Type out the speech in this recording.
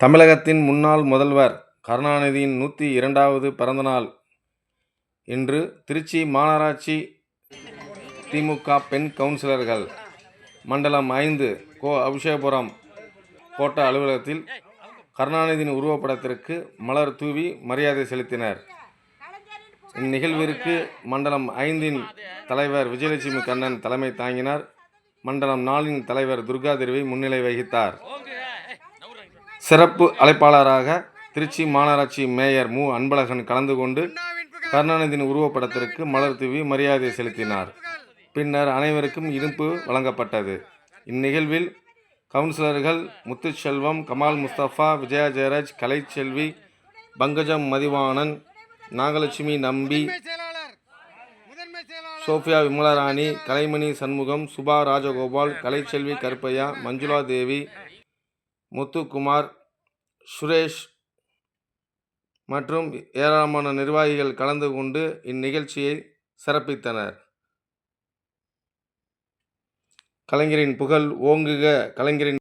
தமிழகத்தின் முன்னாள் முதல்வர் கருணாநிதியின் நூற்றி இரண்டாவது பிறந்தநாள் இன்று திருச்சி மாநகராட்சி திமுக பெண் கவுன்சிலர்கள் மண்டலம் ஐந்து கோ அபிஷேகபுரம் கோட்ட அலுவலகத்தில் கருணாநிதியின் உருவப்படத்திற்கு மலர் தூவி மரியாதை செலுத்தினர். இந்நிகழ்விற்கு மண்டலம் ஐந்தின் தலைவர் விஜயலட்சுமி கண்ணன் தலைமை தாங்கினார். மண்டலம் நாலின் தலைவர் துர்காதேவி முன்னிலை வகித்தார். சிறப்பு அழைப்பாளராக திருச்சி மாநகராட்சி மேயர் மு. அன்பழகன் கலந்து கொண்டு கருணாநிதியின் உருவப்படத்திற்கு மலர் தூவி மரியாதை செலுத்தினார். பின்னர் அனைவருக்கும் இருப்பு வழங்கப்பட்டது. இந்நிகழ்வில் கவுன்சிலர்கள் முத்துச்செல்வம் கமால் முஸ்தபா விஜயா ஜெயராஜ் கலைச்செல்வி பங்கஜம் மதிவாணன் நாகலட்சுமி நம்பி சோஃபியா விமலராணி கலைமணி சண்முகம் சுபா ராஜகோபால் கலைச்செல்வி கருப்பையா மஞ்சுளா தேவி முத்துக்குமார் சுரேஷ் மற்றும் ஏராளமான நிர்வாகிகள் கலந்து கொண்டு இந்நிகழ்ச்சியை சிறப்பித்தனர். கலைஞரின் புகழ் ஓங்குக. கலைஞரின்